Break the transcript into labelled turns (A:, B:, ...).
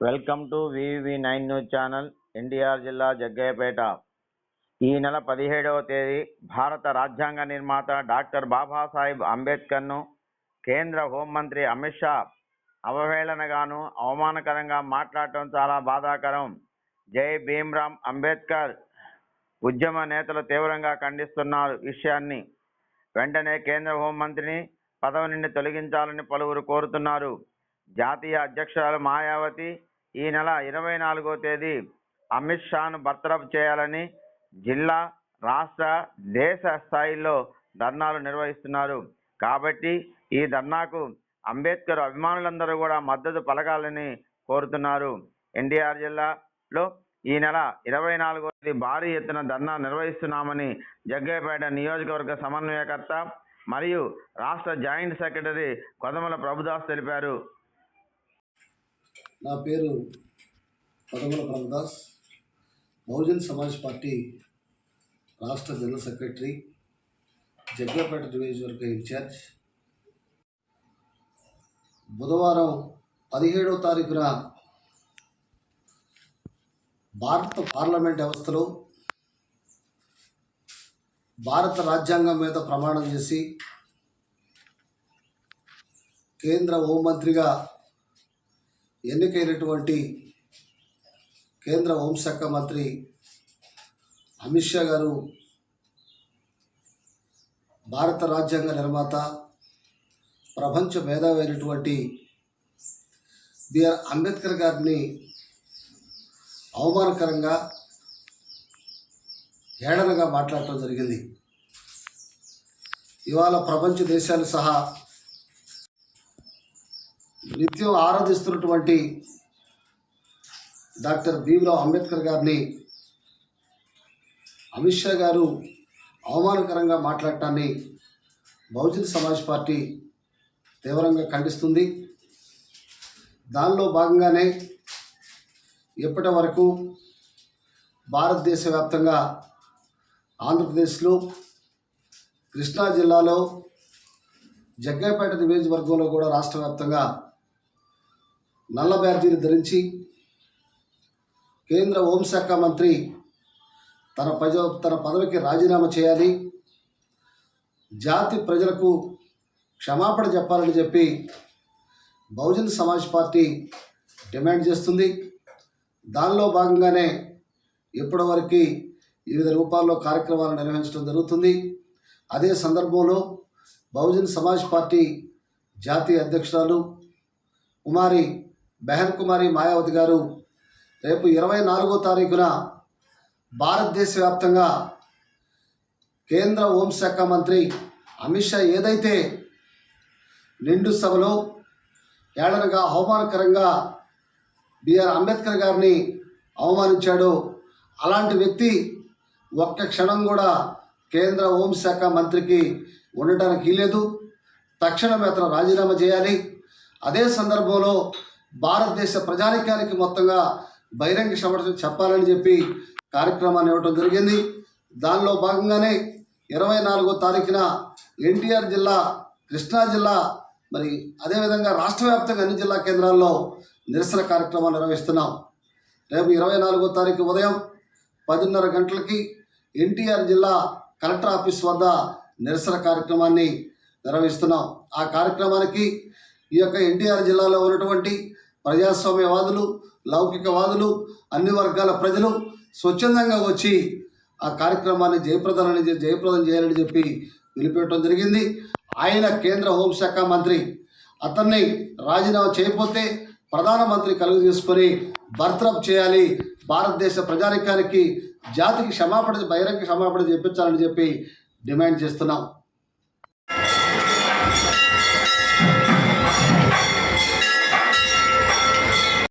A: Welcome to VV nine news channel NTR జిల్లా జగ్గయ్యపేట. ఈ నెల పదిహేడవ తేదీ భారత రాజ్యాంగ నిర్మాత డాక్టర్ బాబాసాహెబ్ అంబేద్కర్ను కేంద్ర హోంమంత్రి అమిత్ షా అవహేళనగాను అవమానకరంగా మాట్లాడటం చాలా బాధాకరం. జై భీమ్రామ్ అంబేద్కర్ ఉద్యమ నేతలు తీవ్రంగా ఖండిస్తున్నారు విషయాన్ని. వెంటనే కేంద్ర హోంమంత్రిని పదవి నుండి తొలగించాలని పలువురు కోరుతున్నారు. జాతీయ అధ్యక్షురాలు మాయావతి ఈ నెల ఇరవై నాలుగో తేదీ అమిత్ షాను బర్తరఫ్ చేయాలని జిల్లా రాష్ట్ర దేశ స్థాయిలో ధర్నాలు నిర్వహిస్తున్నారు. కాబట్టి ఈ ధర్నాకు అంబేద్కర్ అభిమానులందరూ కూడా మద్దతు పలకాలని కోరుతున్నారు. ఎన్టీఆర్ జిల్లాలో ఈ నెల ఇరవై నాలుగో తేదీ భారీ ఎత్తున ధర్నా నిర్వహిస్తున్నామని జగ్గయ్యపేట నియోజకవర్గ సమన్వయకర్త మరియు రాష్ట్ర జాయింట్ సెక్రటరీ కొదమల ప్రభుదాస్ తెలిపారు.
B: నా పేరు పదమల ప్రభుదాస్ బహుజన్ సమాజ్ పార్టీ రాష్ట్ర జనరల్ సెక్రటరీ జగ్గపేట నియోజకవర్గ ఇన్ఛార్జ్. బుధవారం పదిహేడవ తారీఖున భారత పార్లమెంట్ వ్యవస్థలో భారత రాజ్యాంగం మీద ప్రమాణం చేసి కేంద్ర హోంమంత్రిగా ఎన్నికైనటువంటి కేంద్ర హోంశాఖ మంత్రి అమిత్ షా గారు భారత రాజ్యాంగ నిర్మాత ప్రపంచ మేధావి అయినటువంటి బిఆర్ అంబేద్కర్ గారిని అవమానకరంగా ఏడనగా మాట్లాడటం జరిగింది. ఇవాళ ప్రపంచ దేశాలు సహా నిత్యం ఆరాధిస్తున్నటువంటి డాక్టర్ భీమరావు అంబేద్కర్ గారిని అమిత్ షా గారు అవమానకరంగా మాట్లాడటాన్ని బహుజన్ సమాజ్ పార్టీ తీవ్రంగా ఖండిస్తుంది. దానిలో భాగంగానే ఇప్పటి వరకు భారతదేశ వ్యాప్తంగా ఆంధ్రప్రదేశ్లో కృష్ణా జిల్లాలో జగ్గైపేట నియోజకవర్గంలో కూడా రాష్ట్ర వ్యాప్తంగా నల్ల బ్యాడ్జీలు ధరించి కేంద్ర హోంశాఖ మంత్రి తన ప్రజ తన పదవికి రాజీనామా చేయాలి. జాతి ప్రజలకు క్షమాపణ చెప్పాలని చెప్పి బహుజన్ సమాజ్ పార్టీ డిమాండ్ చేస్తుంది. దానిలో భాగంగానే ఇప్పటివరకు వివిధ రూపాల్లో కార్యక్రమాలు నిర్వహించడం జరుగుతుంది. అదే సందర్భంలో బహుజన్ సమాజ్ పార్టీ జాతీయ అధ్యక్షురాలు కుమారి బెహన్ కుమారి మాయావతి గారు రేపు ఇరవై నాలుగో తారీఖున భారతదేశ వ్యాప్తంగా కేంద్ర హోంశాఖ మంత్రి అమిత్ షా ఏదైతే నిండు సభలో ఏడనగా అవమానకరంగా బిఆర్ అంబేద్కర్ గారిని అవమానించాడో అలాంటి వ్యక్తి ఒక్క క్షణం కూడా కేంద్ర హోంశాఖ మంత్రికి ఉండటానికి లేదు తక్షణమే అతను రాజీనామా చేయాలి. అదే సందర్భంలో భారతదేశ ప్రజానికానికి మొత్తంగా బహిరంగ సమర్థం చెప్పాలని చెప్పి కార్యక్రమాన్ని ఇవ్వడం జరిగింది. దానిలో భాగంగానే ఇరవై నాలుగో తారీఖున ఎన్టీఆర్ జిల్లా కృష్ణా జిల్లా మరి అదేవిధంగా రాష్ట్ర వ్యాప్తంగా అన్ని జిల్లా కేంద్రాల్లో నిరసన కార్యక్రమాలు నిర్వహిస్తున్నాం. రేపు ఇరవై నాలుగో తారీఖు ఉదయం పదిన్నర గంటలకి ఎన్టీఆర్ జిల్లా కలెక్టర్ ఆఫీస్ వద్ద నిరసన కార్యక్రమాన్ని నిర్వహిస్తున్నాం. ఆ కార్యక్రమానికి ఈ యొక్క ఎన్టీఆర్ జిల్లాలో ఉన్నటువంటి ప్రజాస్వామ్యవాదులు లౌకికవాదులు అన్ని వర్గాల ప్రజలు స్వచ్ఛందంగా వచ్చి ఆ కార్యక్రమాన్ని జయప్రదం జయప్రదం చేయాలని చెప్పి పిలిపెట్టడం జరిగింది. ఆయన కేంద్ర హోంశాఖ మంత్రి అతన్ని రాజీనామా చేయకపోతే ప్రధానమంత్రి కలుగు తీసుకొని బర్తరఫ్ చేయాలి భారతదేశ ప్రజానికానికి జాతికి క్షమాపణ బహిరంగ క్షమాపణ చెప్పించాలని చెప్పి డిమాండ్ చేస్తున్నాం.